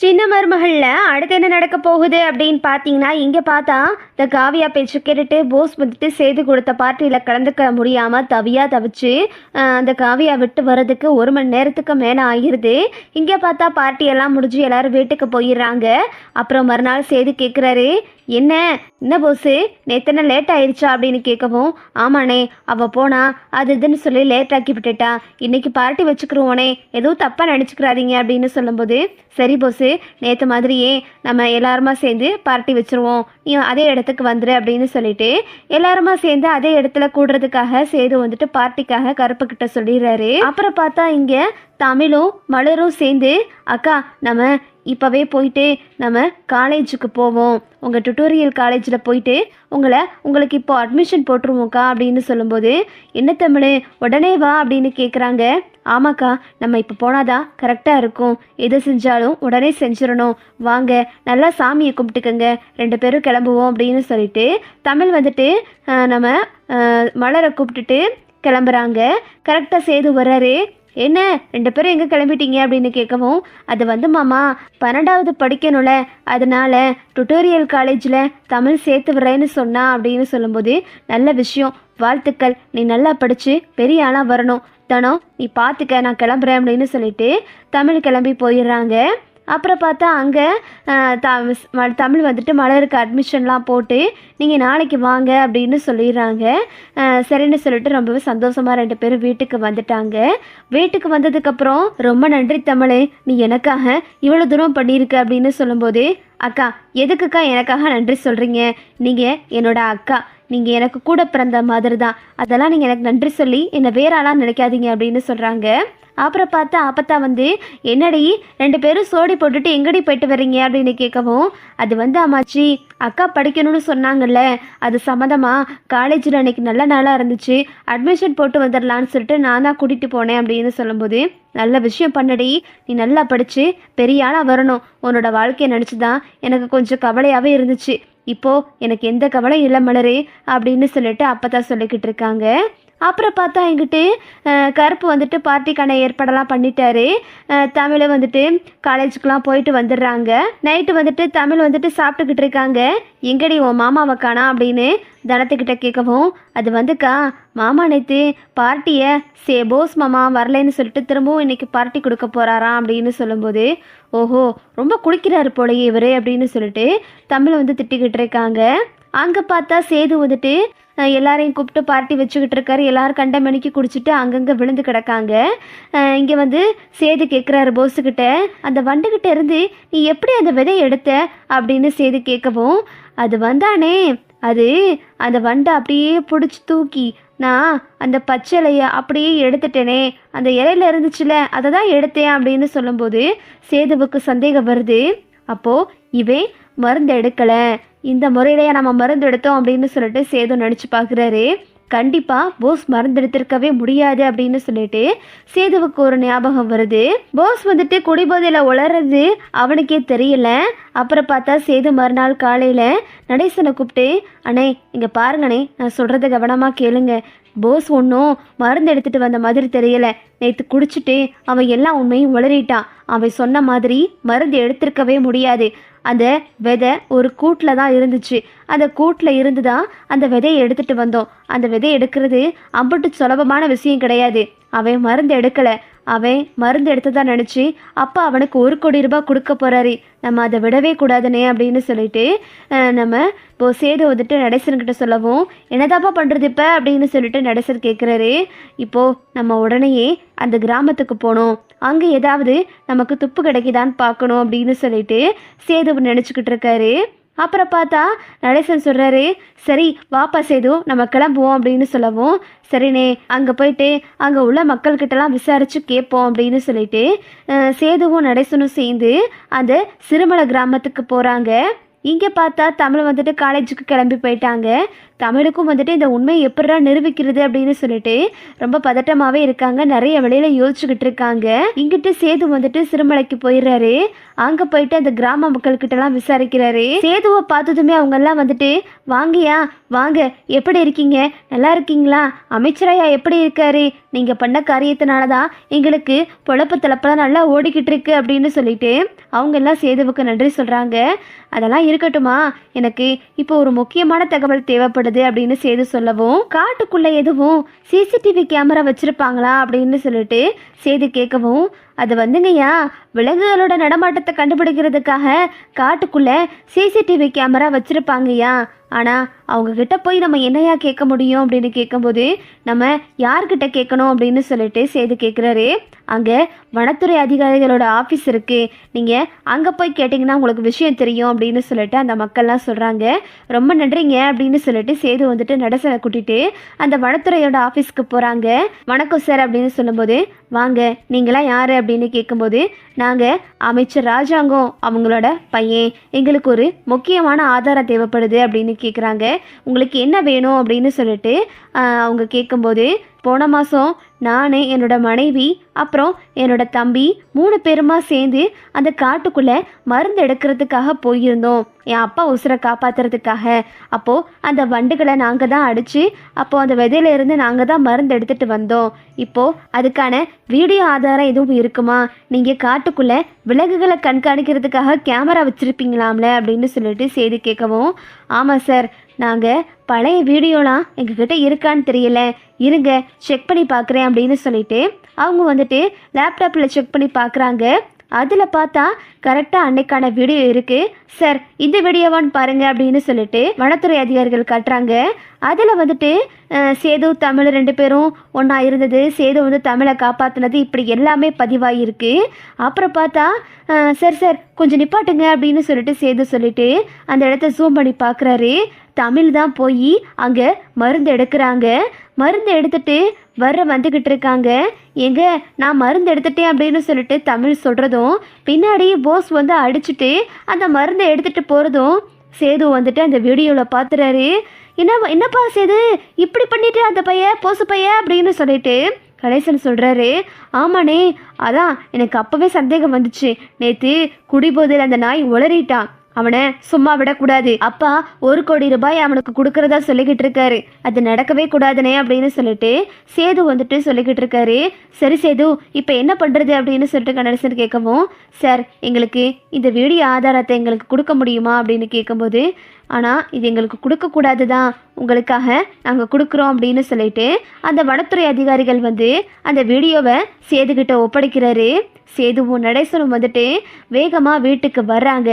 சின்ன மருமகளில் அடுத்து என்ன நடக்க போகுது அப்படின்னு பார்த்தீங்கன்னா இங்கே பார்த்தா இந்த காவியா பேச்சு கேட்டுட்டு போஸ் வந்துட்டு செய்து கொடுத்த பார்ட்டியில் கலந்துக்க முடியாமல் தவியாக தவிச்சு அந்த காவியா விட்டு வர்றதுக்கு ஒரு மணி நேரத்துக்கு மேலே ஆகிருது. இங்கே பார்த்தா பார்ட்டியெல்லாம் முடிஞ்சு எல்லாரும் வீட்டுக்கு போயிடுறாங்க. அப்புறம் மறுநாள் செய்து கேட்குறாரு என்ன? என்ன போஸு? நேத்தனை லேட் ஆயிடுச்சா அப்படின்னு கேட்கவும் ஆமாண்ணே அவள் போனா அது இதுன்னு சொல்லி லேட் ஆக்கி விட்டுட்டா. இன்னைக்கு பார்ட்டி வச்சுக்கிறோனே எதுவும் தப்பாக நினச்சிக்கிறாதீங்க அப்படின்னு சொல்லும்போது சரி போஸு நேற்று மாதிரியே நம்ம எல்லாருமா சேர்ந்து பார்ட்டி வச்சுருவோம். நீ அதே இடத்துக்கு வந்துடு அப்படின்னு சொல்லிட்டு எல்லாருமா சேர்ந்து அதே இடத்துல கூடுறதுக்காக சேது வந்துட்டு பார்ட்டிக்காக கருப்பு கிட்ட சொல்லிடுறாரு. அப்புறம் பார்த்தா இங்கே தமிழும் மலரும் சேர்ந்து அக்கா நம்ம இப்போவே போயிட்டு நம்ம காலேஜுக்கு போவோம். உங்கள் டுட்டோரியல் காலேஜில் போயிட்டு உங்களை உங்களுக்கு இப்போ அட்மிஷன் போட்டுருவோம்க்கா அப்படின்னு சொல்லும்போது என்ன தமிழ் உடனே வா அப்படின்னு கேட்குறாங்க ஆமாக்கா நம்ம இப்போ போனாதான் கரெக்டாக இருக்கும். எது செஞ்சாலும் உடனே செஞ்சிடணும். வாங்க நல்லா சாமியை கும்பிட்டுக்கங்க. ரெண்டு பேரும் கிளம்புவோம் அப்படின்னு சொல்லிட்டு தமிழ் வந்துட்டு நம்ம மலரை கூப்பிட்டுட்டு கிளம்புறாங்க. கரெக்டாக சேது வர்றாரு. என்ன ரெண்டு பேரும் எங்கே கிளம்பிட்டீங்க அப்படின்னு கேட்கவும் அது வந்து மாமா பன்னெண்டாவது படிக்கணும்ல அதனால டுட்டோரியல் காலேஜில் தமிழ் சேர்த்து விடுறேன்னு சொன்னா அப்படின்னு சொல்லும்போது நல்ல விஷயம் வாழ்த்துக்கள். நீ நல்லா படித்து பெரிய ஆளாக வரணும். தனம் நீ பார்த்துக்க நான் கிளம்புறேன் அப்படின்னு சொல்லிட்டு தமிழ் கிளம்பி போயிடுறாங்க. அப்புறம் பார்த்தா அங்கே தமிழ் வந்துட்டு மலருக்கு அட்மிஷன்லாம் போட்டு நீங்கள் நாளைக்கு வாங்க அப்படின்னு சொல்லிடுறாங்க. சரின்னு சொல்லிட்டு ரொம்பவே சந்தோஷமாக ரெண்டு பேரும் வீட்டுக்கு வந்துட்டாங்க. வீட்டுக்கு வந்ததுக்கப்புறம் ரொம்ப நன்றி தமிழே நீ எனக்காக இவ்வளோ தூரம் பண்ணியிருக்க அப்படின்னு சொல்லும்போது அக்கா எதுக்குக்கா எனக்காக நன்றி சொல்கிறீங்க நீங்கள் என்னோட அக்கா நீங்கள் எனக்கு கூட பிறந்த மாதிரி தான் அதெல்லாம் நீங்கள் எனக்கு நன்றி சொல்லி என்னை வேறாலாம் நினைக்காதீங்க அப்படின்னு சொல்கிறாங்க அப்புறம் பார்த்தா அப்பத்தா வந்து என்னடி ரெண்டு பேரும் சோடி போட்டுட்டு எங்கடி போயிட்டு வரீங்க அப்படின்னு கேட்கவும் அது வந்து அம்மாச்சி அக்கா படிக்கணும்னு சொன்னாங்கல்ல. அது சம்மந்தமாக காலேஜில் அன்னைக்கு நல்ல நாளாக இருந்துச்சு. அட்மிஷன் போட்டு வந்துடலான்னு சொல்லிட்டு நான் தான் கூட்டிகிட்டு போனேன் அப்படின்னு சொல்லும்போது நல்ல விஷயம் பண்ணடி. நீ நல்லா படித்து பெரிய ஆளாக வரணும். உன்னோட வாழ்க்கையை நினச்சி தான் எனக்கு கொஞ்சம் கவலையாகவே இருந்துச்சு. இப்போ எனக்கு எந்த கவலையும் இல்லை மலரே அப்படின்னு சொல்லிட்டு அப்பதான் சொல்லிக்கிட்டு இருக்காங்க. அப்புறம் பார்த்தா எங்கிட்டு கருப்பு வந்துட்டு பார்ட்டிக்கான ஏற்பாடெல்லாம் பண்ணிட்டாரு. தமிழை வந்துட்டு காலேஜுக்கெலாம் போயிட்டு வந்துடுறாங்க. நைட்டு வந்துட்டு தமிழ் வந்துட்டு சாப்பிட்டுக்கிட்டு இருக்காங்க. எங்கடி உன் மாமாவை காணா அப்படின்னு தனத்துக்கிட்ட கேட்கவும் அது வந்துக்கா மாமா நேற்று பார்ட்டியை சே போஸ் மாமா வரலைன்னு சொல்லிட்டு திரும்பவும் இன்னைக்கு பார்ட்டி கொடுக்க போறாராம் அப்படின்னு சொல்லும்போது ஓஹோ ரொம்ப குடிக்கிறாரு போலயே இவர் அப்படின்னு சொல்லிட்டு தமிழ் வந்து திட்டிக்கிட்டு இருக்காங்க. அங்கே பார்த்தா சேது வந்துட்டு எல்லாரையும் கூப்பிட்டு பார்ட்டி வச்சுக்கிட்டு இருக்காரு. எல்லாரும் கண்ட மணிக்கு குடிச்சிட்டு அங்கங்கே விழுந்து கிடக்காங்க. இங்கே வந்து சேது கேட்குறாரு போஸுக்கிட்ட. அந்த வண்டுக்கிட்ட இருந்து நீ எப்படி அந்த விதையை எடுத்த? அப்படின்னு சேது கேட்கவும் அது வந்தானே. அது அந்த வண்டை அப்படியே பிடிச்சி தூக்கி நான் அந்த பச்சை இலையை அப்படியே எடுத்துட்டேனே. அந்த இலையில இருந்துச்சுல அதை தான் எடுத்தேன். அப்படின்னு சொல்லும்போது சேதுவுக்கு சந்தேகம் வருது. அப்போது இவன் மருந்து எடுக்கலை. இந்த முறையிலேயே நம்ம மருந்து எடுத்தோம் அப்படின்னு சொல்லிட்டு சேது நினச்சி பார்க்குறாரு. கண்டிப்பாக போஸ் மருந்து எடுத்திருக்கவே முடியாது அப்படின்னு சொல்லிட்டு சேதுவுக்கு ஒரு ஞாபகம் வருது. போஸ் வந்துட்டு குடிபோதையில் உளறது அவனுக்கே தெரியல. அப்புறம் பார்த்தா சேது மறுநாள் காலையில் நடேசனை கூப்பிட்டு அண்ணே இங்கே பாருங்கண்ணே நான் சொல்கிறத கவனமாக கேளுங்க. போஸ் ஒன்றும் மருந்து எடுத்துகிட்டு வந்த மாதிரி தெரியல. நேற்று குடிச்சிட்டு அவன் எல்லா உண்மையும் உளறிட்டான். அவன் சொன்ன மாதிரி மருந்து எடுத்திருக்கவே முடியாது. அந்த விதை ஒரு கூட்டில் தான் இருந்துச்சு. அந்த கூட்டில் இருந்து தான் அந்த விதையை எடுத்துகிட்டு வந்தோம். அந்த விதையை எடுக்கிறது அம்பட்டு சுலபமான விஷயம் கிடையாது. அவன் மருந்து எடுக்கலை. அவன் மருந்து எடுத்ததா நினச்சி அப்பா அவனுக்கு ஒரு கோடி ரூபாய் கொடுக்க போகிறாரு நம்ம அதை விடவே கூடாதுனே அப்படின்னு சொல்லிட்டு நம்ம இப்போ சேது வந்துட்டு நடேசன்கிட்ட சொல்லவும் என்னதாப்பா பண்ணுறது இப்போ? அப்படின்னு சொல்லிட்டு நடேசன் கேட்குறாரு இப்போது நம்ம உடனேயே அந்த கிராமத்துக்கு போகணும் அங்கே ஏதாவது நமக்கு துப்பு கிடைக்குதான்னு பார்க்கணும் அப்படின்னு சொல்லிட்டு சேது நினச்சிக்கிட்டு இருக்காரு. அப்புறம் பார்த்தா நடேசன் சொல்கிறாரு சரி வாப்பா சேது நம்ம கிளம்புவோம் அப்படின்னு சொல்லவும் சரிண்ணே அங்கே போயிட்டு அங்கே உள்ள மக்கள்கிட்டலாம் விசாரித்து கேட்போம் அப்படின்னு சொல்லிட்டு சேதுவும் நடேசனும் சேர்ந்து அந்த சிறுமலை கிராமத்துக்கு போகிறாங்க இங்கே பார்த்தா தமிழ் வந்துட்டு காலேஜுக்கு கிளம்பி போயிட்டாங்க. தமிழுக்கும் வந்துட்டு இந்த உண்மையை எப்படிடா நிரூபிக்கிறது அப்படின்னு சொல்லிட்டு ரொம்ப பதட்டமாகவே இருக்காங்க. நிறைய வழியில யோசிச்சுக்கிட்டு இருக்காங்க. இங்கிட்டு சேது வந்துட்டு சிறுமலைக்கு போயிடுறாரு. அங்கே போயிட்டு அந்த கிராம மக்கள்கிட்டலாம் விசாரிக்கிறாரு. சேதுவை பார்த்ததுமே அவங்கெல்லாம் வந்துட்டு வாங்கியா வாங்க. எப்படி இருக்கீங்க? நல்லா இருக்கீங்களா? அமைச்சரையா எப்படி இருக்காரு? நீங்கள் பண்ண காரியத்தினால தான் எங்களுக்கு பொழப்பு தளப்பெல்லாம் நல்லா ஓடிக்கிட்டு இருக்கு. அப்படின்னு சொல்லிட்டு அவங்க எல்லாம் சேதுவுக்கு நன்றி சொல்கிறாங்க அதெல்லாம் இருக்கட்டுமா? எனக்கு இப்போ ஒரு முக்கியமான தகவல் தேவைப்படுது அப்படின்னு செய்து சொல்லவும் காட்டுக்குள்ளே எதுவும் சிசிடிவி கேமரா வச்சுருப்பாங்களா அப்படின்னு சொல்லிட்டு செய்து கேட்கவும் அது வந்துங்கய்யா விலங்குகளோட நடமாட்டத்தை கண்டுபிடிக்கிறதுக்காக காட்டுக்குள்ளே சிசிடிவி கேமரா வச்சுருப்பாங்கய்யா. ஆனால் அவங்கக்கிட்ட போய் நம்ம என்னையா கேட்க முடியும் அப்படின்னு கேட்கும்போது நம்ம யார்கிட்ட கேட்கணும் அப்படின்னு சொல்லிட்டு சேது கேட்குறாரு. அங்கே வனத்துறை அதிகாரிகளோட ஆஃபீஸ் இருக்குது நீங்கள் அங்கே போய் கேட்டிங்கன்னா உங்களுக்கு விஷயம் தெரியும் அப்படின்னு சொல்லிட்டு அந்த மக்கள்லாம் சொல்கிறாங்க ரொம்ப நன்றிங்க அப்படின்னு சொல்லிட்டு சேது வந்துட்டு நடசனை கூட்டிகிட்டு அந்த வனத்துறையோட ஆஃபீஸ்க்கு போகிறாங்க வணக்கம் சார் அப்படின்னு சொல்லும்போது வாங்க நீங்களாம் யார்? அப்படின்னு கேட்கும்போது நாங்கள் அமைச்சர் ராஜாங்கம் அவங்களோட பையன். எங்களுக்கு ஒரு முக்கியமான ஆதாரம் தேவைப்படுது அப்படின்னு கேட்குறாங்க உங்களுக்கு என்ன வேணும் அப்படின்னு சொல்லிட்டு அவங்க கேட்கும்போது போன மாதம் நான் என்னோட மனைவி அப்புறம் என்னோட தம்பி மூணு பேருமா சேர்ந்து அந்த காட்டுக்குள்ளே மருந்து எடுக்கிறதுக்காக போயிருந்தோம். என் அப்பா உசுரை காப்பாற்றுறதுக்காக அப்போது அந்த வண்டுகளை நாங்கள் தான் அடித்து அப்போது அந்த விதையிலேருந்து நாங்கள் தான் மருந்து எடுத்துகிட்டு வந்தோம். இப்போது அதுக்கான வீடியோ ஆதாரம் எதுவும் இருக்குமா? நீங்கள் காட்டுக்குள்ளே விலங்குகளை கண்காணிக்கிறதுக்காக கேமரா வச்சுருப்பீங்களாம்ல அப்படின்னு சொல்லிட்டு செய்தி கேட்கவும் ஆமாம் சார் நாங்கள் பழைய வீடியோலாம் எங்ககிட்ட இருக்கான்னு தெரியல. இருங்க செக் பண்ணி பார்க்குறேன் அப்படின்னு சொல்லிட்டு அவங்க வந்துட்டு லேப்டாப்பில் செக் பண்ணி பார்க்குறாங்க அதில் பார்த்தா கரெக்டாக அன்னைக்கான வீடியோ இருக்குது சார் இந்த வீடியோவான்னு பாருங்க அப்படின்னு சொல்லிட்டு வனத்துறை அதிகாரிகள் காட்டுறாங்க. அதில் வந்துட்டு சேது தமிழ் ரெண்டு பேரும் ஒன்றா இருந்தது. சேது வந்து தமிழை காப்பாற்றினது இப்படி எல்லாமே பதிவாகிருக்கு அப்புறம் பார்த்தா சார் சார் கொஞ்சம் நிப்பாட்டுங்க அப்படின்னு சொல்லிட்டு சேது சொல்லிட்டு அந்த இடத்த ஜூம் பண்ணி பார்க்குறாரு தமிழ் தான் போய் அங்கே மருந்து எடுக்கிறாங்க. மருந்து எடுத்துட்டு வர்ற வந்துக்கிட்டு இருக்காங்க. எங்க நான் மருந்து எடுத்துட்டேன் அப்படின்னு சொல்லிட்டு தமிழ் சொல்கிறதும் பின்னாடி போஸ் வந்து அடிச்சுட்டு அந்த மருந்து எடுத்துகிட்டு போகிறதும் சேது வந்துட்டு அந்த வீடியோவில் பார்த்துறாரு என்ன என்னப்பா சேது? இப்படி பண்ணிட்டு அந்த பையன் போசு பையன்? அப்படின்னு சொல்லிட்டு கணேசன் சொல்கிறாரு ஆமாண்ணே அதான் எனக்கு அப்போவே சந்தேகம் வந்துச்சு. நேற்று குடிபோதையில் அந்த நாய் உளறிட்டான் அவனை சும்மா விடக்கூடாது. அப்பா ஒரு கோடி ரூபாய் அவனுக்கு கொடுக்கறதா சொல்லிக்கிட்டு இருக்காரு. அது நடக்கவே கூடாதுனே அப்படின்னு சொல்லிட்டு சேது வந்துட்டு சொல்லிக்கிட்டு இருக்காரு. சரி சேது இப்போ என்ன பண்ணுறது அப்படின்னு சொல்லிட்டு கணேசன் கேட்கவும் சார் எங்களுக்கு இந்த வீடியோ ஆதாரத்தை எங்களுக்கு கொடுக்க முடியுமா? அப்படின்னு கேட்கும்போது ஆனால் இது எங்களுக்கு கொடுக்கக்கூடாது தான் உங்களுக்காக நாங்கள் கொடுக்குறோம் அப்படின்னு சொல்லிட்டு அந்த வனத்துறை அதிகாரிகள் வந்து அந்த வீடியோவை சேதுக்கிட்ட ஒப்படைக்கிறாரு. சேதுவும் நடேசனும் வந்துட்டு வேகமாக வீட்டுக்கு வர்றாங்க.